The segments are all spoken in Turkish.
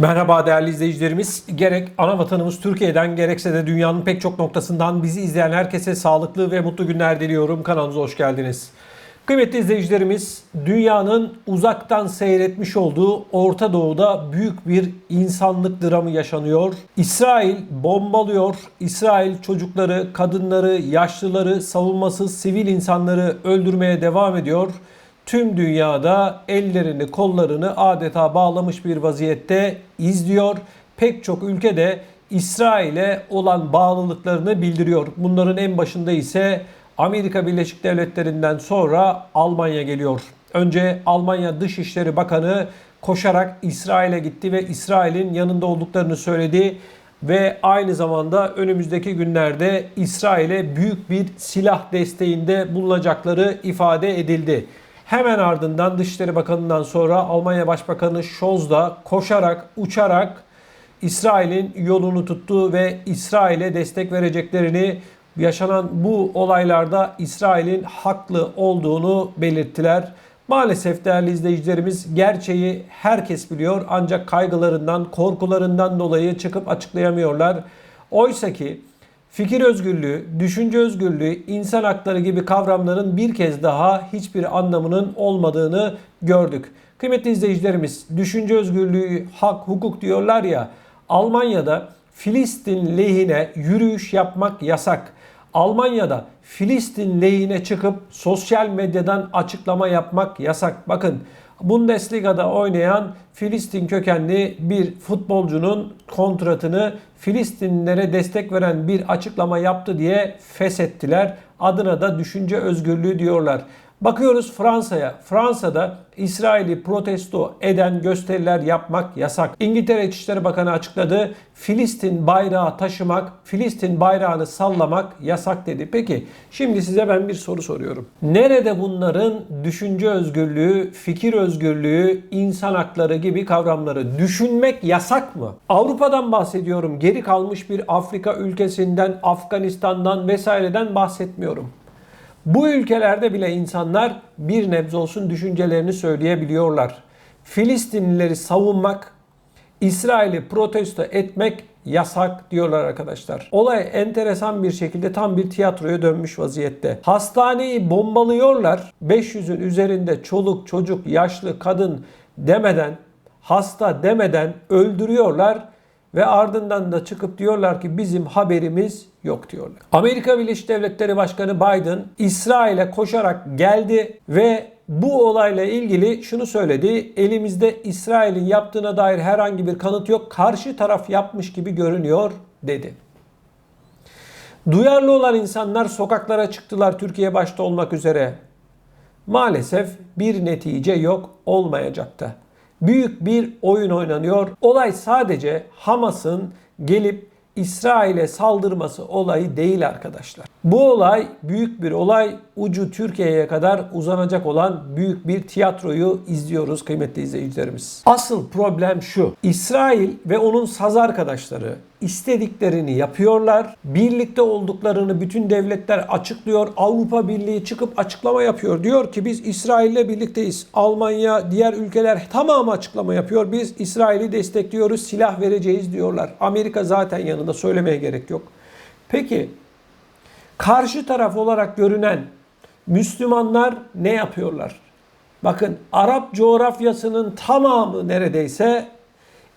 Merhaba değerli izleyicilerimiz. Gerek ana vatanımız Türkiye'den gerekse de dünyanın pek çok noktasından bizi izleyen herkese sağlıklı ve mutlu günler diliyorum. Kanalımıza hoş geldiniz. Kıymetli izleyicilerimiz, dünyanın uzaktan seyretmiş olduğu Orta Doğu'da büyük bir insanlık dramı yaşanıyor. İsrail bombalıyor. İsrail çocukları, kadınları, yaşlıları, savunmasız sivil insanları öldürmeye devam ediyor tüm dünyada ellerini kollarını adeta bağlamış bir vaziyette izliyor. Pek çok ülkede İsrail'e olan bağlılıklarını bildiriyor. Bunların en başında ise Amerika Birleşik Devletleri'nden sonra Almanya geliyor. Önce Almanya Dışişleri Bakanı koşarak İsrail'e gitti ve İsrail'in yanında olduklarını söyledi ve aynı zamanda önümüzdeki günlerde İsrail'e büyük bir silah desteğinde bulunacakları ifade edildi. Hemen ardından Dışişleri Bakanı'ndan sonra Almanya Başbakanı Scholz da koşarak, uçarak İsrail'in yolunu tuttu ve İsrail'e destek vereceklerini yaşanan bu olaylarda İsrail'in haklı olduğunu belirttiler. Maalesef değerli izleyicilerimiz gerçeği herkes biliyor ancak kaygılarından, korkularından dolayı çıkıp açıklayamıyorlar. Oysa ki fikir özgürlüğü, düşünce özgürlüğü, insan hakları gibi kavramların bir kez daha hiçbir anlamının olmadığını gördük. Kıymetli izleyicilerimiz, düşünce özgürlüğü, hak, hukuk diyorlar ya, Almanya'da Filistin lehine yürüyüş yapmak yasak. Almanya'da Filistin lehine çıkıp sosyal medyadan açıklama yapmak yasak. Bakın Bundesliga'da oynayan Filistin kökenli bir futbolcunun kontratını Filistinlilere destek veren bir açıklama yaptı diye feshettiler. Adına da düşünce özgürlüğü diyorlar. Bakıyoruz Fransa'ya. Fransa'da İsrail'i protesto eden gösteriler yapmak yasak. İngiltere İçişleri Bakanı açıkladı. Filistin bayrağı taşımak, Filistin bayrağını sallamak yasak dedi. Peki şimdi size ben bir soru soruyorum. Nerede bunların düşünce özgürlüğü, fikir özgürlüğü, insan hakları gibi kavramları düşünmek yasak mı? Avrupa'dan bahsediyorum. Geri kalmış bir Afrika ülkesinden, Afganistan'dan vesaireden bahsetmiyorum. Bu ülkelerde bile insanlar bir nebze olsun düşüncelerini söyleyebiliyorlar. Filistinlileri savunmak, İsrail'i protesto etmek yasak diyorlar arkadaşlar. Olay enteresan bir şekilde tam bir tiyatroya dönmüş vaziyette. Hastaneyi bombalıyorlar. 500'ün üzerinde çoluk, çocuk, yaşlı, kadın demeden, hasta demeden öldürüyorlar ve ardından da çıkıp diyorlar ki bizim haberimiz yok diyorlar. Amerika Birleşik Devletleri Başkanı Biden İsrail'e koşarak geldi ve bu olayla ilgili şunu söyledi. Elimizde İsrail'in yaptığına dair herhangi bir kanıt yok. Karşı taraf yapmış gibi görünüyor dedi. Duyarlı olan insanlar sokaklara çıktılar Türkiye başta olmak üzere. Maalesef bir netice yok olmayacaktı büyük bir oyun oynanıyor. Olay sadece Hamas'ın gelip İsrail'e saldırması olayı değil arkadaşlar. Bu olay büyük bir olay. Ucu Türkiye'ye kadar uzanacak olan büyük bir tiyatroyu izliyoruz kıymetli izleyicilerimiz. Asıl problem şu. İsrail ve onun saz arkadaşları istediklerini yapıyorlar. Birlikte olduklarını bütün devletler açıklıyor. Avrupa Birliği çıkıp açıklama yapıyor. Diyor ki biz İsrail'le birlikteyiz. Almanya, diğer ülkeler tamamı açıklama yapıyor. Biz İsrail'i destekliyoruz, silah vereceğiz diyorlar. Amerika zaten yanında söylemeye gerek yok. Peki karşı taraf olarak görünen Müslümanlar ne yapıyorlar? Bakın Arap coğrafyasının tamamı neredeyse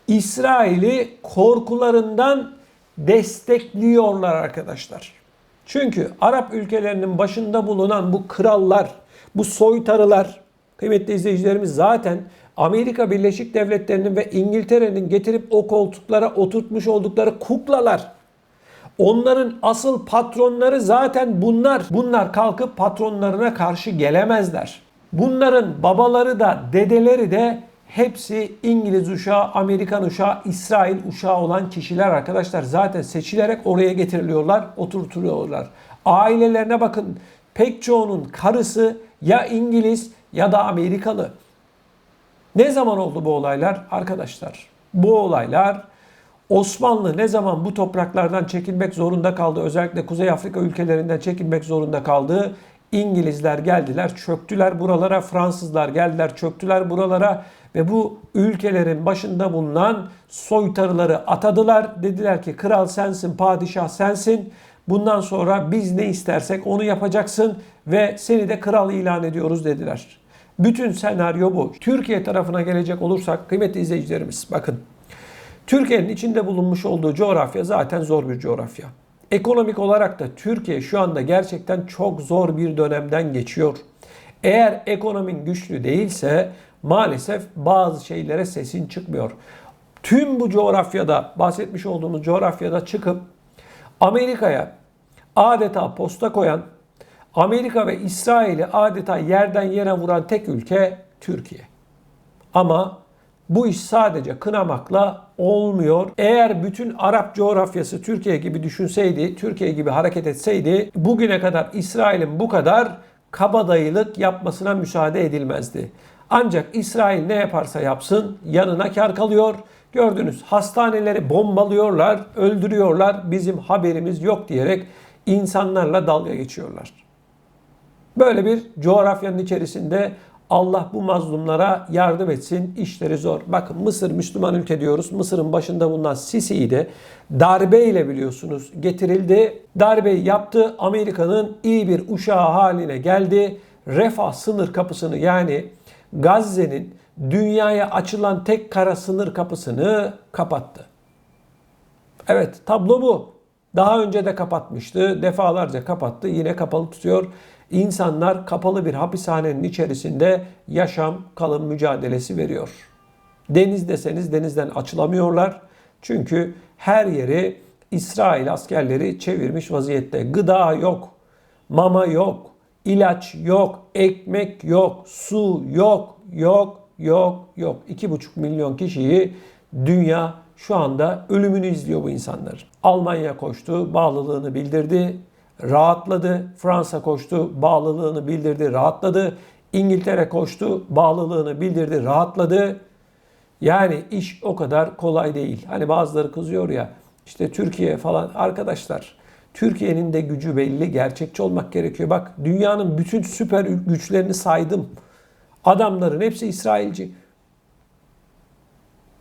İsrail'i korkularından destekliyorlar arkadaşlar. Çünkü Arap ülkelerinin başında bulunan bu krallar, bu soytarılar, kıymetli izleyicilerimiz zaten Amerika Birleşik Devletleri'nin ve İngiltere'nin getirip o koltuklara oturtmuş oldukları kuklalar. Onların asıl patronları zaten bunlar. Bunlar kalkıp patronlarına karşı gelemezler. Bunların babaları da dedeleri de hepsi İngiliz uşağı, Amerikan uşağı, İsrail uşağı olan kişiler arkadaşlar. Zaten seçilerek oraya getiriliyorlar, oturtuluyorlar. Ailelerine bakın. Pek çoğunun karısı ya İngiliz ya da Amerikalı. Ne zaman oldu bu olaylar? Arkadaşlar bu olaylar Osmanlı ne zaman bu topraklardan çekilmek zorunda kaldı, özellikle Kuzey Afrika ülkelerinden çekilmek zorunda kaldı? İngilizler geldiler, çöktüler buralara. Fransızlar geldiler, çöktüler buralara ve bu ülkelerin başında bulunan soytarıları atadılar. Dediler ki kral sensin, padişah sensin. Bundan sonra biz ne istersek onu yapacaksın ve seni de kral ilan ediyoruz dediler. Bütün senaryo bu. Türkiye tarafına gelecek olursak kıymetli izleyicilerimiz bakın. Türkiye'nin içinde bulunmuş olduğu coğrafya zaten zor bir coğrafya. Ekonomik olarak da Türkiye şu anda gerçekten çok zor bir dönemden geçiyor. Eğer ekonomin güçlü değilse maalesef bazı şeylere sesin çıkmıyor. Tüm bu coğrafyada bahsetmiş olduğumuz coğrafyada çıkıp Amerika'ya adeta posta koyan, Amerika ve İsrail'i adeta yerden yere vuran tek ülke Türkiye. Ama bu iş sadece kınamakla olmuyor. Eğer bütün Arap coğrafyası Türkiye gibi düşünseydi, Türkiye gibi hareket etseydi bugüne kadar İsrail'in bu kadar kabadayılık yapmasına müsaade edilmezdi. Ancak İsrail ne yaparsa yapsın yanına kar kalıyor. Gördünüz hastaneleri bombalıyorlar, öldürüyorlar. Bizim haberimiz yok diyerek insanlarla dalga geçiyorlar. Böyle bir coğrafyanın içerisinde Allah bu mazlumlara yardım etsin. İşleri zor. Bakın Mısır Müslüman ülke diyoruz. Mısır'ın başında bulunan Sisi'yi de darbeyle biliyorsunuz getirildi. Darbeyi yaptı. Amerika'nın iyi bir uşağı haline geldi. Refah sınır kapısını yani Gazze'nin dünyaya açılan tek kara sınır kapısını kapattı. Evet tablo bu. Daha önce de kapatmıştı. Defalarca kapattı. Yine kapalı tutuyor. İnsanlar kapalı bir hapishanenin içerisinde yaşam kalım mücadelesi veriyor. Deniz deseniz denizden açılamıyorlar. Çünkü her yeri İsrail askerleri çevirmiş vaziyette. Gıda yok, mama yok, ilaç yok, ekmek yok, su yok, yok, yok, yok. 2,5 milyon kişiyi dünya şu anda ölümünü izliyor bu insanlar. Almanya koştu, bağlılığını bildirdi rahatladı. Fransa koştu, bağlılığını bildirdi, rahatladı. İngiltere koştu, bağlılığını bildirdi, rahatladı. Yani iş o kadar kolay değil. Hani bazıları kızıyor ya işte Türkiye falan arkadaşlar Türkiye'nin de gücü belli, gerçekçi olmak gerekiyor. Bak dünyanın bütün süper güçlerini saydım. Adamların hepsi İsrailci.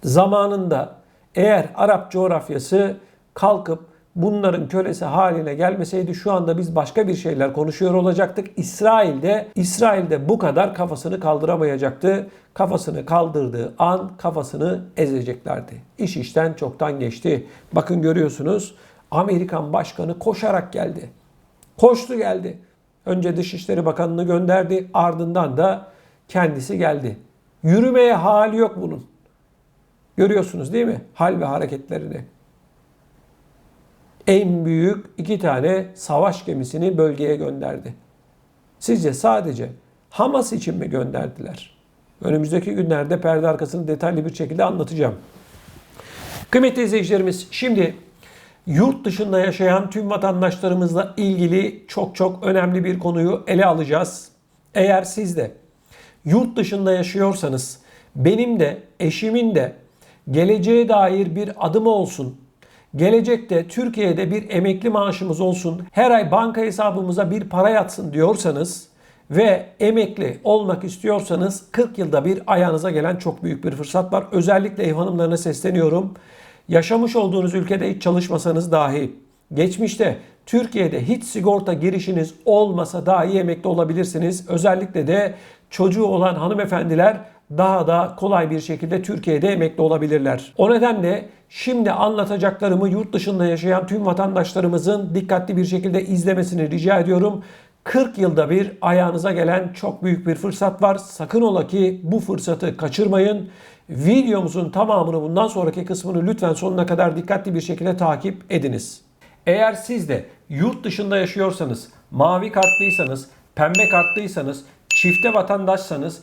Zamanında eğer Arap coğrafyası kalkıp bunların kölesi haline gelmeseydi şu anda biz başka bir şeyler konuşuyor olacaktık. İsrail'de İsrail'de bu kadar kafasını kaldıramayacaktı. Kafasını kaldırdığı an kafasını ezeceklerdi. İş işten çoktan geçti. Bakın görüyorsunuz Amerikan başkanı koşarak geldi. Koştu geldi. Önce Dışişleri Bakanı'nı gönderdi. Ardından da kendisi geldi. Yürümeye hali yok bunun. Görüyorsunuz değil mi? Hal ve hareketlerini en büyük iki tane savaş gemisini bölgeye gönderdi. Sizce sadece Hamas için mi gönderdiler? Önümüzdeki günlerde perde arkasını detaylı bir şekilde anlatacağım. Kıymetli izleyicilerimiz şimdi yurt dışında yaşayan tüm vatandaşlarımızla ilgili çok çok önemli bir konuyu ele alacağız. Eğer siz de yurt dışında yaşıyorsanız benim de eşimin de geleceğe dair bir adım olsun, gelecekte Türkiye'de bir emekli maaşımız olsun, her ay banka hesabımıza bir para yatsın diyorsanız ve emekli olmak istiyorsanız 40 yılda bir ayağınıza gelen çok büyük bir fırsat var. Özellikle ev hanımlarına sesleniyorum. Yaşamış olduğunuz ülkede hiç çalışmasanız dahi geçmişte Türkiye'de hiç sigorta girişiniz olmasa dahi emekli olabilirsiniz. Özellikle de çocuğu olan hanımefendiler daha da kolay bir şekilde Türkiye'de emekli olabilirler. O nedenle şimdi anlatacaklarımı yurt dışında yaşayan tüm vatandaşlarımızın dikkatli bir şekilde izlemesini rica ediyorum. 40 yılda bir ayağınıza gelen çok büyük bir fırsat var. Sakın ola ki bu fırsatı kaçırmayın. Videomuzun tamamını bundan sonraki kısmını lütfen sonuna kadar dikkatli bir şekilde takip ediniz. Eğer siz de yurt dışında yaşıyorsanız, mavi kartlıysanız, pembe kartlıysanız, çifte vatandaşsanız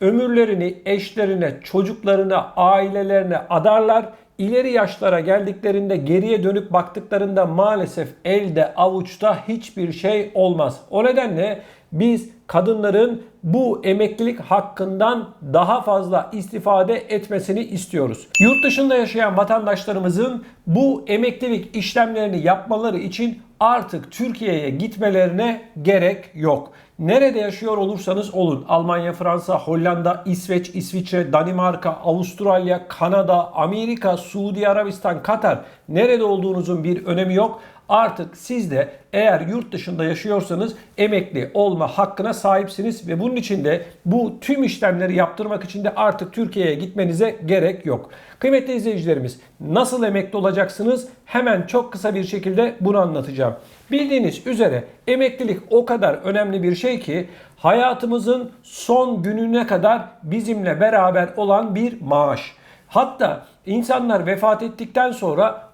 ömürlerini eşlerine, çocuklarına, ailelerine adarlar. İleri yaşlara geldiklerinde geriye dönüp baktıklarında maalesef elde avuçta hiçbir şey olmaz. O nedenle biz kadınların bu emeklilik hakkından daha fazla istifade etmesini istiyoruz. Yurt dışında yaşayan vatandaşlarımızın bu emeklilik işlemlerini yapmaları için artık Türkiye'ye gitmelerine gerek yok. Nerede yaşıyor olursanız olun. Almanya, Fransa, Hollanda, İsveç, İsviçre, Danimarka, Avustralya, Kanada, Amerika, Suudi Arabistan, Katar. Nerede olduğunuzun bir önemi yok. Artık siz de eğer yurt dışında yaşıyorsanız emekli olma hakkına sahipsiniz ve bunun için de bu tüm işlemleri yaptırmak için de artık Türkiye'ye gitmenize gerek yok. Kıymetli izleyicilerimiz nasıl emekli olacaksınız? Hemen çok kısa bir şekilde bunu anlatacağım. Bildiğiniz üzere emeklilik o kadar önemli bir şey ki hayatımızın son gününe kadar bizimle beraber olan bir maaş. Hatta insanlar vefat ettikten sonra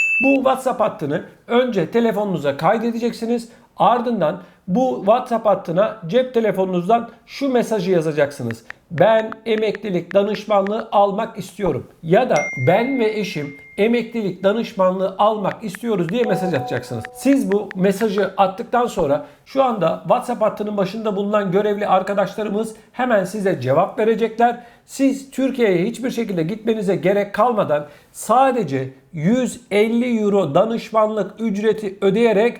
Bu WhatsApp hattını önce telefonunuza kaydedeceksiniz. Ardından bu WhatsApp hattına cep telefonunuzdan şu mesajı yazacaksınız. Ben emeklilik danışmanlığı almak istiyorum. Ya da ben ve eşim emeklilik danışmanlığı almak istiyoruz diye mesaj atacaksınız. Siz bu mesajı attıktan sonra şu anda WhatsApp hattının başında bulunan görevli arkadaşlarımız hemen size cevap verecekler. Siz Türkiye'ye hiçbir şekilde gitmenize gerek kalmadan sadece 150 euro danışmanlık ücreti ödeyerek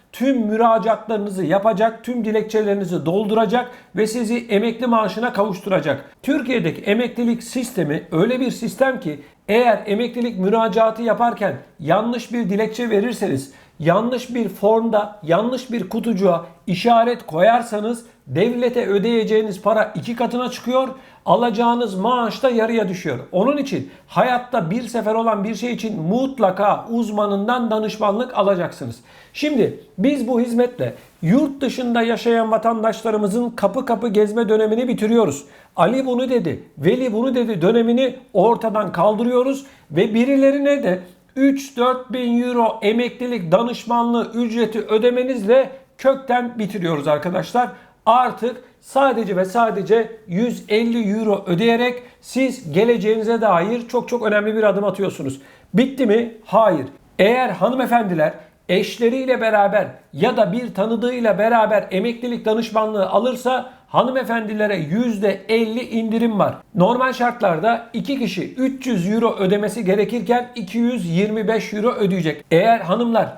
tüm müracaatlarınızı yapacak, tüm dilekçelerinizi dolduracak ve sizi emekli maaşına kavuşturacak. Türkiye'deki emeklilik sistemi öyle bir sistem ki eğer emeklilik müracaatı yaparken yanlış bir dilekçe verirseniz, yanlış bir formda, yanlış bir kutucuğa işaret koyarsanız devlete ödeyeceğiniz para iki katına çıkıyor, alacağınız maaş da yarıya düşüyor. Onun için hayatta bir sefer olan bir şey için mutlaka uzmanından danışmanlık alacaksınız. Şimdi biz bu hizmetle yurt dışında yaşayan vatandaşlarımızın kapı kapı gezme dönemini bitiriyoruz. Ali bunu dedi, Veli bunu dedi dönemini ortadan kaldırıyoruz ve birilerine de 3-4 bin euro emeklilik danışmanlığı ücreti ödemenizle kökten bitiriyoruz arkadaşlar. Artık sadece ve sadece 150 euro ödeyerek siz geleceğinize dair çok çok önemli bir adım atıyorsunuz. Bitti mi? Hayır. Eğer hanımefendiler eşleriyle beraber ya da bir tanıdığıyla beraber emeklilik danışmanlığı alırsa hanımefendilere %50 indirim var. Normal şartlarda 2 kişi 300 euro ödemesi gerekirken 225 euro ödeyecek. Eğer hanımlar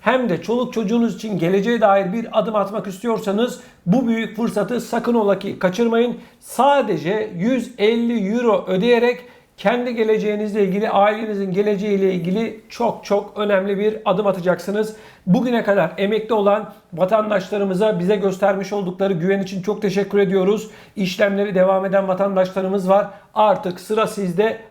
hem de çoluk çocuğunuz için geleceğe dair bir adım atmak istiyorsanız bu büyük fırsatı sakın ola ki kaçırmayın. Sadece 150 euro ödeyerek kendi geleceğinizle ilgili, ailenizin geleceğiyle ilgili çok çok önemli bir adım atacaksınız. Bugüne kadar emekli olan vatandaşlarımıza bize göstermiş oldukları güven için çok teşekkür ediyoruz. İşlemleri devam eden vatandaşlarımız var. Artık sıra sizde.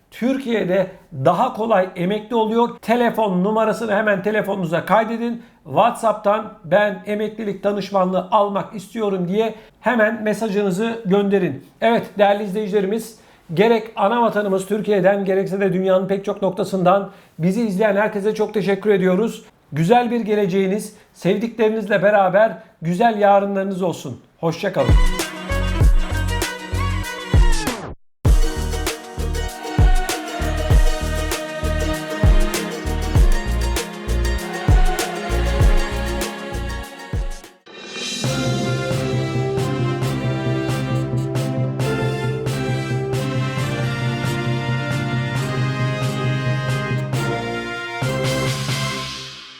Türkiye'de daha kolay emekli oluyor. Telefon numarasını hemen telefonunuza kaydedin. WhatsApp'tan ben emeklilik danışmanlığı almak istiyorum diye hemen mesajınızı gönderin. Evet değerli izleyicilerimiz gerek ana vatanımız Türkiye'den gerekse de dünyanın pek çok noktasından bizi izleyen herkese çok teşekkür ediyoruz. Güzel bir geleceğiniz, sevdiklerinizle beraber güzel yarınlarınız olsun. Hoşçakalın.